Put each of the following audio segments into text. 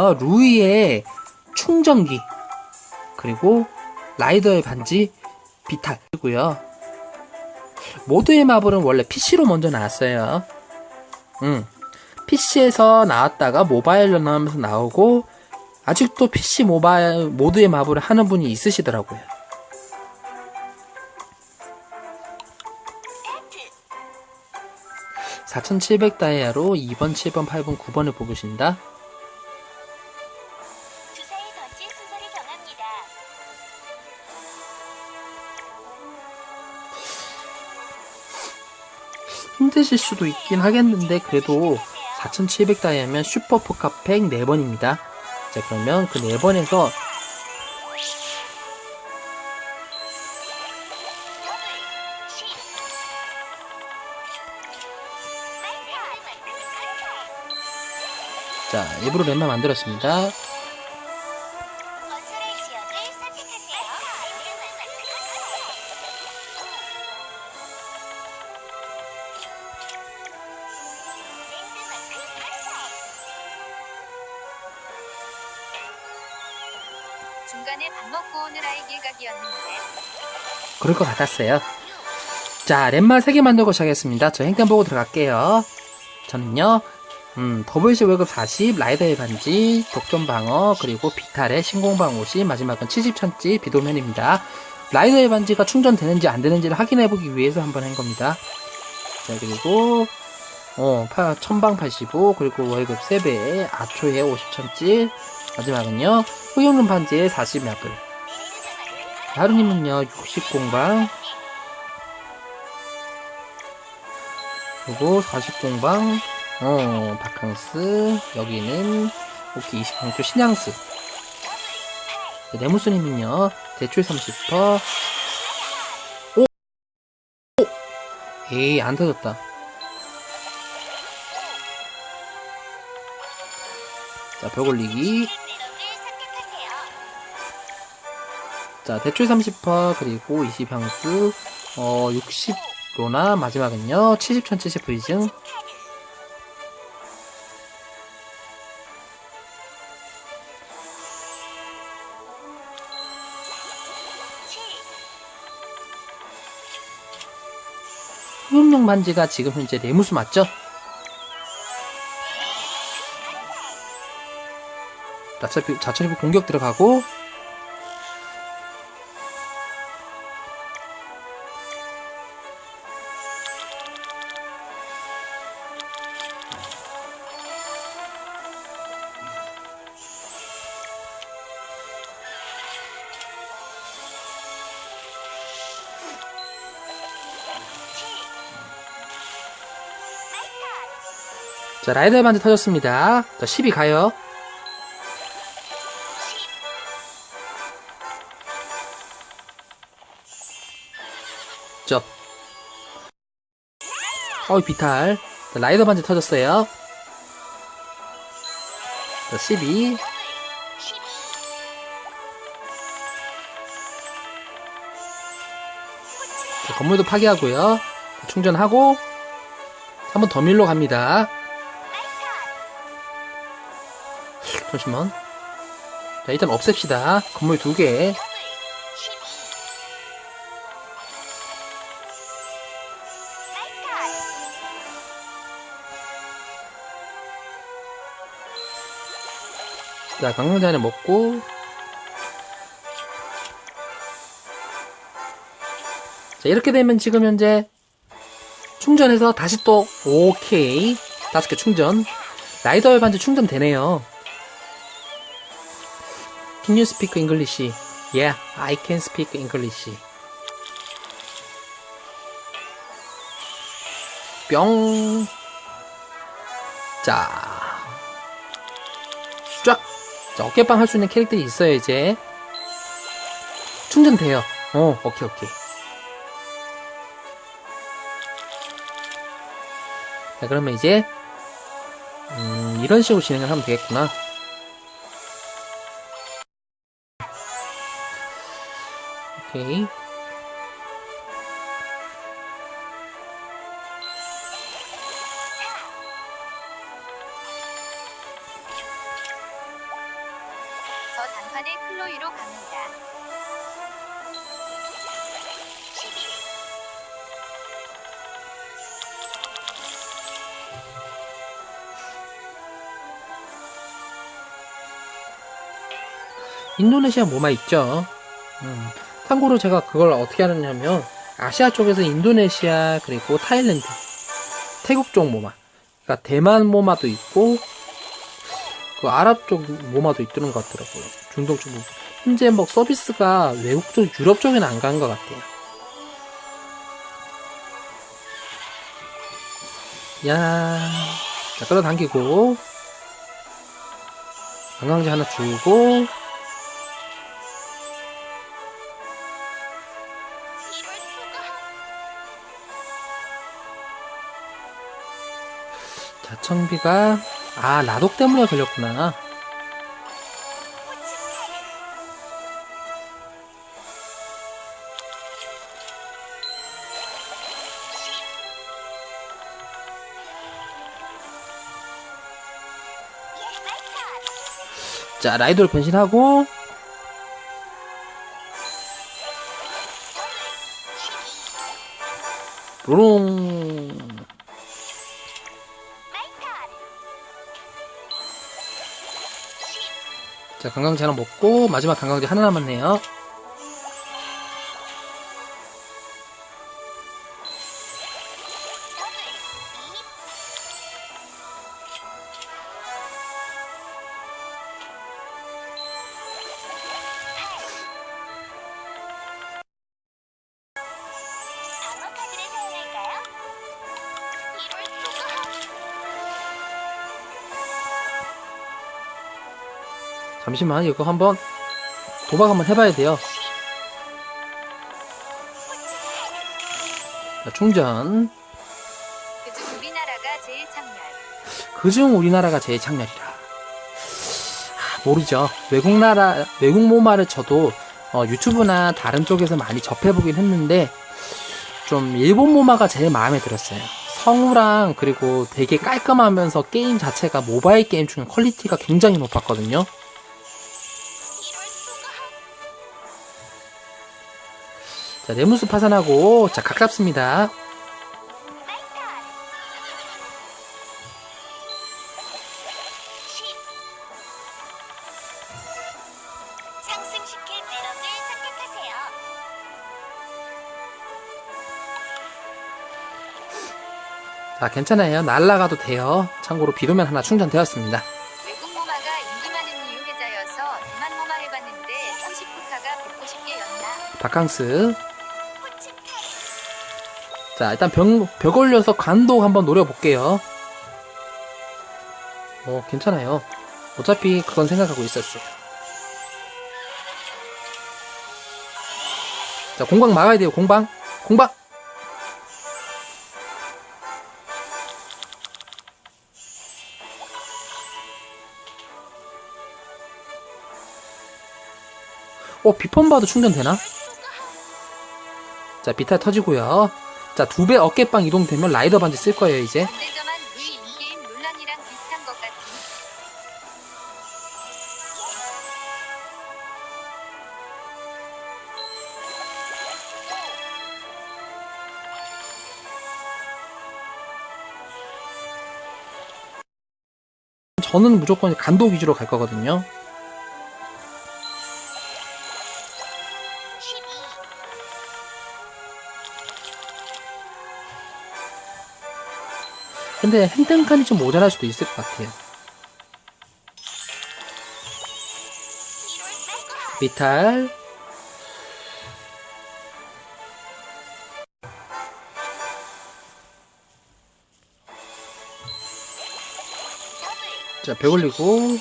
어, 루이의 충전기 그리고 라이더의 반지 비탈이고요. 모두의 마블은 원래 PC로 먼저 나왔어요. 음, PC에서 나왔다가 모바일로 나오면서 나오고 아직도 PC 모바일 모두의 마블을 하는 분이 있으시더라고요. (4700) 다이아로 2번, 7번, 8번, 9번을 뽑으신다. 힘드실 수도 있긴 하겠는데 그래도 4700 다이아면 슈퍼 포카팩 4번입니다. 자 그러면 그 4번에서 자 일부러 랜만 만들었습니다. 중간에 밥 먹고 오느라의 길각이었는데 그럴 것 같았어요. 자, 랜마 3개 만들고 시작하겠습니다. 저 행템 보고 들어갈게요. 저는요, 음, 더블시 월급 40, 라이더의 반지, 독점 방어, 그리고 비탈의 신공방 50, 마지막은 70천지 비도면입니다. 라이더의 반지가 충전되는지 안 되는지를 확인해보기 위해서 한번 한 겁니다. 자, 그리고, 어, 파, 천방 85, 그리고 월급 3배, 아초에 50천지, 마지막은요, 흑용름 반지에 40약을. 하루님은요 60공방 그리고 40공방 어 바캉스 여기는 오케이 20강조 신양스 레무스님은요 대출 30% 오! 오! 에이 안 터졌다 자 벽 올리기 자, 대출 30% 그리고 20향수 어 60로나 마지막은요 70 1070 브이징 흑용용 반지가 지금 현재 레무스 맞죠? 자차비, 자차비 공격 들어가고 자, 라이더 반지 터졌습니다. 자, 10이 가요. 저. 어이, 비탈. 자, 라이더 반지 터졌어요. 자, 12. 자, 건물도 파괴하고요. 자, 충전하고, 한 번 더 밀러 갑니다. 잠시만. 자, 일단 없앱시다. 건물 두 개. 자, 강릉자를 먹고. 자, 이렇게 되면 지금 현재 충전해서 다시 또, 오케이. 다섯 개 충전. 라이더 반지 충전되네요. Can you speak English? Yeah, I can speak English. 뿅. 자. 쫙. 자, 어깨빵 할 수 있는 캐릭터이 있어요, 이제. 충전돼요. 어, 오케이, 오케이. 자, 그러면 이제, 음, 이런 식으로 진행을 하면 되겠구나. 오케이. 인도네시아 뭐만 있죠? 음. 참고로 제가 그걸 어떻게 하느냐면 아시아 쪽에서 인도네시아 그리고 타일랜드, 태국 쪽 모마, 그러니까 대만 모마도 있고 그 아랍 쪽 모마도 있는 것 같더라고요. 중동 쪽 모마. 현재 뭐 서비스가 외국 쪽, 유럽 쪽에는 안 간 것 같아요. 야, 자 끌어당기고 관광지 하나 주고 자청비가 아 라독 때문에 걸렸구나. 자 라이더로 변신하고 로롱 자 관광지 하나 먹고 마지막 관광지 하나 남았네요. 잠시만 이거 한번 도박 한번 해봐야 돼요. 자, 충전. 그중 우리나라가 제일 창렬. 그중 우리나라가 제일 창렬이라. 아, 모르죠. 외국 나라, 외국 모마를 쳐도 어, 유튜브나 다른 쪽에서 많이 접해보긴 했는데 좀 일본 모마가 제일 마음에 들었어요. 성우랑 그리고 되게 깔끔하면서 게임 자체가 모바일 게임 중에 퀄리티가 굉장히 높았거든요. 자, 내무수 파산하고 자, 각 잡습니다. 자, 괜찮아요. 날라가도 돼요. 참고로 비도면 하나 충전되었습니다. 외국 모마가 인기 많은 이유계자여서 대만 모마 해봤는데 39타가 150개였나? 바캉스. 자, 일단 벽, 벽 올려서 간도 한번 노려볼게요. 어, 괜찮아요. 어차피 그건 생각하고 있었어요. 자, 공방 막아야 돼요, 공방. 공방! 어, 비폰 봐도 충전되나? 자, 비탈 터지고요. 자, 두 배 어깨빵 이동되면 라이더 반지 쓸 거예요, 이제. 저는 무조건 간도 위주로 갈 거거든요. 근데 핸등칸이 좀 모자랄 수도 있을 것 같아요. 비탈. 자, 배 올리고.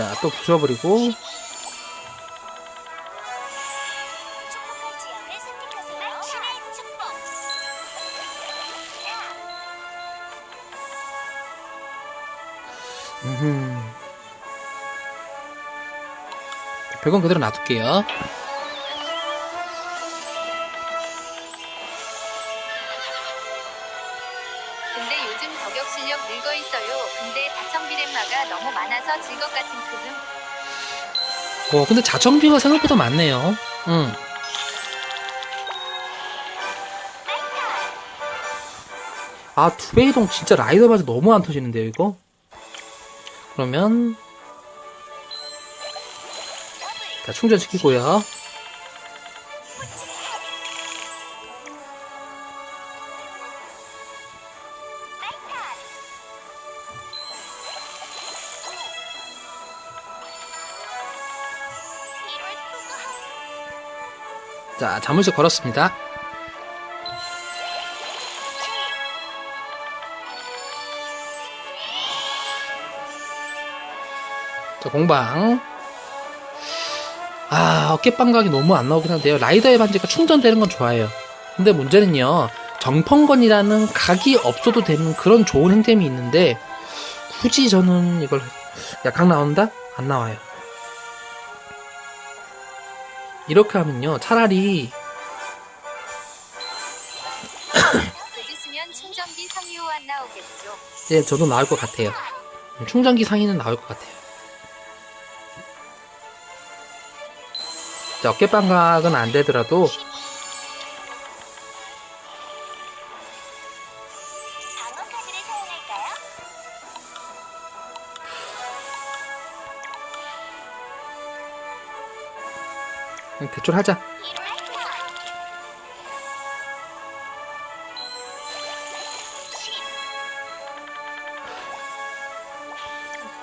자, 또 부숴버리고. 음흠. 벽은 그대로 놔둘게요. 어, 근데 자청비가 생각보다 많네요. 응. 아, 두배 이동 진짜 라이더 바지 너무 안 터지는데요, 이거? 그러면. 자, 충전시키고요. 자, 자물쇠 걸었습니다. 자, 공방. 아, 어깨빵각이 너무 안 나오긴 한데요. 라이더의 반지가 충전되는 건 좋아요. 근데 문제는요, 정펑건이라는 각이 없어도 되는 그런 좋은 행템이 있는데, 굳이 저는 이걸, 야, 각 나온다? 안 나와요. 이렇게 하면요, 차라리. 예, 저도 나올 것 같아요. 충전기 상위는 나올 것 같아요. 자, 어깨빵각은 안 되더라도, 대출 하자. 이를 투구.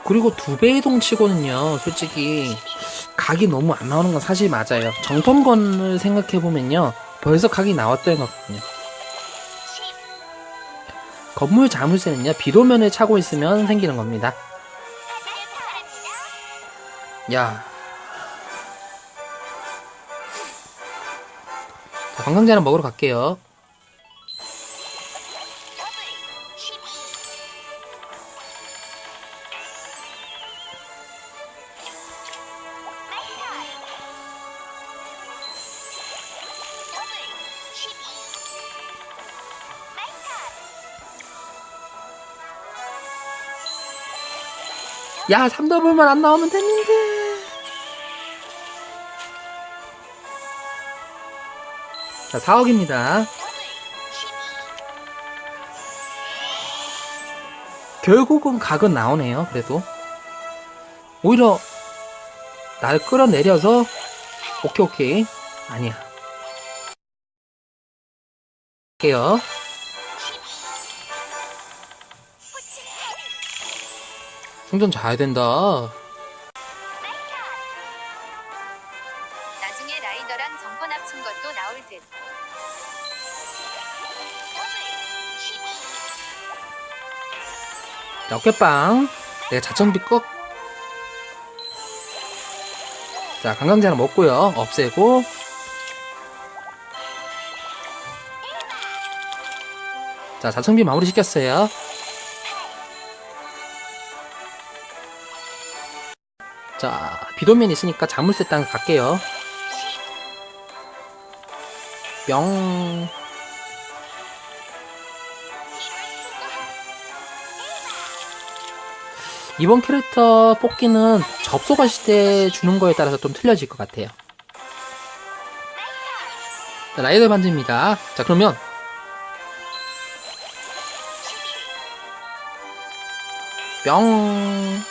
그리고 두 배 이동 치고는요, 솔직히, 각이 너무 안 나오는 건 사실 맞아요. 정통건을 생각해 보면요, 벌써 각이 나왔던 거거든요. 건물 자물쇠는요, 비도면을 차고 있으면 생기는 겁니다. 야. 관광자는 먹으러 갈게요. 더블 12. 마이탈. 더블 12. 마이탈. 야, 3더블만 안 나오면 됐는데. 자, 4억입니다. 더블 12. 결국은 각은 나오네요, 그래도. 오히려, 날 끌어내려서, 오케이, 오케이. 아니야. 할게요. 12. 포츠 카드. 충전 잘 된다. 어깨빵. 내가 자천비 꺽. 자, 관광자는 먹고요. 없애고. 자, 자천비 마무리 시켰어요. 자, 비도면 있으니까 자물쇠 땅 갈게요. 뿅. 이번 캐릭터 뽑기는 접속하실 때 주는 거에 따라서 좀 틀려질 것 같아요. 자, 라이더 반지입니다. 자, 그러면 뿅.